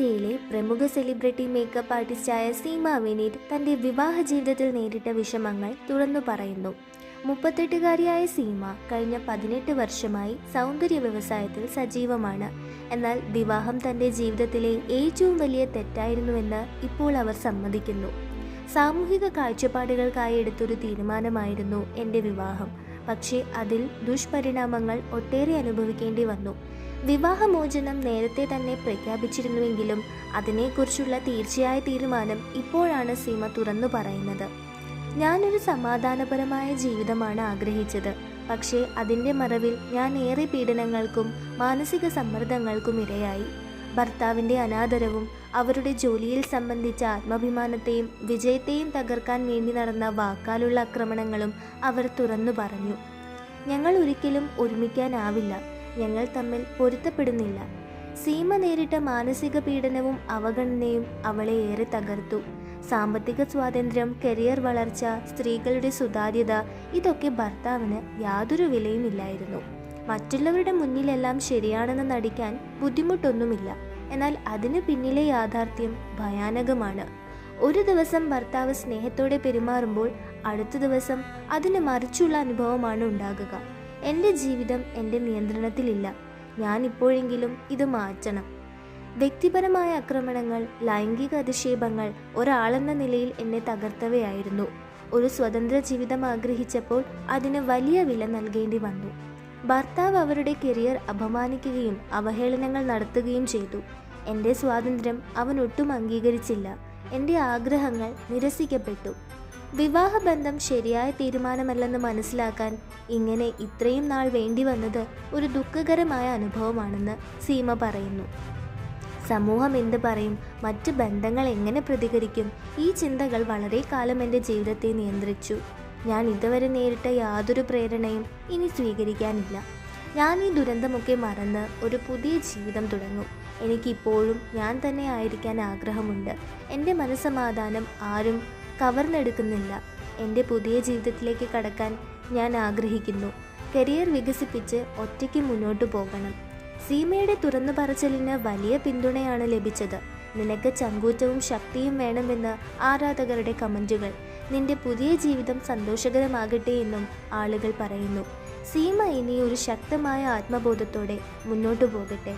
ഉത്തരേന്ത്യയിലെ പ്രമുഖ celebrity makeup ആർട്ടിസ്റ്റായ സീമ വിനീത് തന്റെ വിവാഹ ജീവിതത്തിൽ നേരിട്ട വിഷമങ്ങൾ തുറന്നു പറയുന്നു. മുപ്പത്തെട്ടുകാരിയായ സീമ കഴിഞ്ഞ പതിനെട്ട് വർഷമായി സൗന്ദര്യ വ്യവസായത്തിൽ സജീവമാണ്. എന്നാൽ വിവാഹം തന്റെ ജീവിതത്തിലെ ഏറ്റവും വലിയ തെറ്റായിരുന്നുവെന്ന് ഇപ്പോൾ അവർ സമ്മതിക്കുന്നു. സാമൂഹിക കാഴ്ചപ്പാടുകൾക്കായി എടുത്തൊരു തീരുമാനമായിരുന്നു എന്റെ വിവാഹം. പക്ഷേ അതിൽ ദുഷ്പരിണാമങ്ങൾ ഒട്ടേറെ അനുഭവിക്കേണ്ടി വന്നു. വിവാഹമോചനം നേരത്തെ തന്നെ പ്രഖ്യാപിച്ചിരുന്നുവെങ്കിലും അതിനെക്കുറിച്ചുള്ള തീർച്ചയായ തീരുമാനം ഇപ്പോഴാണ് സീമ തുറന്നു പറയുന്നത്. ഞാനൊരു സമാധാനപരമായ ജീവിതമാണ് ആഗ്രഹിച്ചത്. പക്ഷേ അതിന്റെ മറവിൽ ഞാൻ ഏറെ പീഡനങ്ങൾക്കും മാനസിക സമ്മർദ്ദങ്ങൾക്കും ഇരയായി. ഭർത്താവിന്റെ അനാദരവും അവരുടെ ജോലിയിൽ സംബന്ധിച്ച ആത്മാഭിമാനത്തെയും വിജയത്തെയും തകർക്കാൻ വേണ്ടി നടന്ന വാക്കാലുള്ള ആക്രമണങ്ങളും അവർ തുറന്നു പറഞ്ഞു. ഞങ്ങൾ ഒരിക്കലും ഒരുമിക്കാനാവില്ല. ഞങ്ങൾ തമ്മിൽ പൊരുത്തപ്പെടുന്നില്ല. സീമ നേരിട്ട മാനസിക പീഡനവും അവഗണനയും അവളെ ഏറെ തകർത്തു. സാമ്പത്തിക സ്വാതന്ത്ര്യം കരിയർ വളർച്ച സ്ത്രീകളുടെ സുതാര്യത ഇതൊക്കെ ഭർത്താവിന് യാതൊരു വിലയുമില്ലായിരുന്നു. മറ്റുള്ളവരുടെ മുന്നിലെല്ലാം ശരിയാണെന്ന് നടിക്കാൻ ബുദ്ധിമുട്ടൊന്നുമില്ല. എന്നാൽ അതിന് പിന്നിലെ യാഥാർത്ഥ്യം ഭയാനകമാണ്. ഒരു ദിവസം ഭർത്താവ് സ്നേഹത്തോടെ പെരുമാറുമ്പോൾ അടുത്ത ദിവസം അതിന് മറിച്ചുള്ള അനുഭവമാണ് ഉണ്ടാകുക. എന്റെ ജീവിതം എന്റെ നിയന്ത്രണത്തിലില്ല. ഞാൻ ഇപ്പോഴെങ്കിലും ഇത് മാറ്റണം. വ്യക്തിപരമായ ആക്രമണങ്ങൾ ലൈംഗിക അധിക്ഷേപങ്ങൾ ഒരാളെന്ന നിലയിൽ എന്നെ തകർത്തവയായിരുന്നു. ഒരു സ്വതന്ത്ര ജീവിതം ആഗ്രഹിച്ചപ്പോൾ അതിന് വലിയ വില നൽകേണ്ടി വന്നു. ഭർത്താവ് അവരുടെ കരിയർ അപമാനിക്കുകയും അവഹേളനങ്ങൾ നടത്തുകയും ചെയ്തു. എന്റെ സ്വാതന്ത്ര്യം അവൻ ഒട്ടും അംഗീകരിച്ചില്ല. എന്റെ ആഗ്രഹങ്ങൾ നിരസിക്കപ്പെട്ടു. വിവാഹബന്ധം ശരിയായ തീരുമാനമല്ലെന്ന് മനസ്സിലാക്കാൻ ഇങ്ങനെ ഇത്രയും നാൾ വേണ്ടി വന്നത് ഒരു ദുഃഖകരമായ അനുഭവമാണെന്ന് സീമ പറയുന്നു. സമൂഹം എന്ത് പറയും? മറ്റ് ബന്ധങ്ങൾ എങ്ങനെ പ്രതികരിക്കും? ഈ ചിന്തകൾ വളരെ കാലം എന്റെ ജീവിതത്തെ നിയന്ത്രിച്ചു. ഞാൻ ഇതുവരെ നേരിട്ട യാതൊരു പ്രേരണയും ഇനി സ്വീകരിക്കാനില്ല. ഞാൻ ഈ ദുരന്തമൊക്കെ മറന്ന് ഒരു പുതിയ ജീവിതം തുടങ്ങും. എനിക്കിപ്പോഴും ഞാൻ തന്നെ ആയിരിക്കാൻ ആഗ്രഹമുണ്ട്. എന്റെ മനസ്സമാധാനം ആരും കവർന്നെടുക്കുന്നില്ല. എന്റെ പുതിയ ജീവിതത്തിലേക്ക് കടക്കാൻ ഞാൻ ആഗ്രഹിക്കുന്നു. കരിയർ വികസിപ്പിച്ച് ഒറ്റയ്ക്ക് മുന്നോട്ട് പോകണം. സീമയുടെ തുറന്നു പറച്ചിലിന് വലിയ പിന്തുണയാണ് ലഭിച്ചത്. നിനക്ക് ചങ്കൂറ്റവും ശക്തിയും വേണമെന്ന് ആരാധകരുടെ കമന്റുകൾ നിന്റെ പുതിയ ജീവിതം സന്തോഷകരമാകട്ടെ എന്നും ആളുകൾ പറയുന്നു. സീമ ഇനി ഒരു ശക്തമായ ആത്മബോധത്തോടെ മുന്നോട്ടു പോകട്ടെ.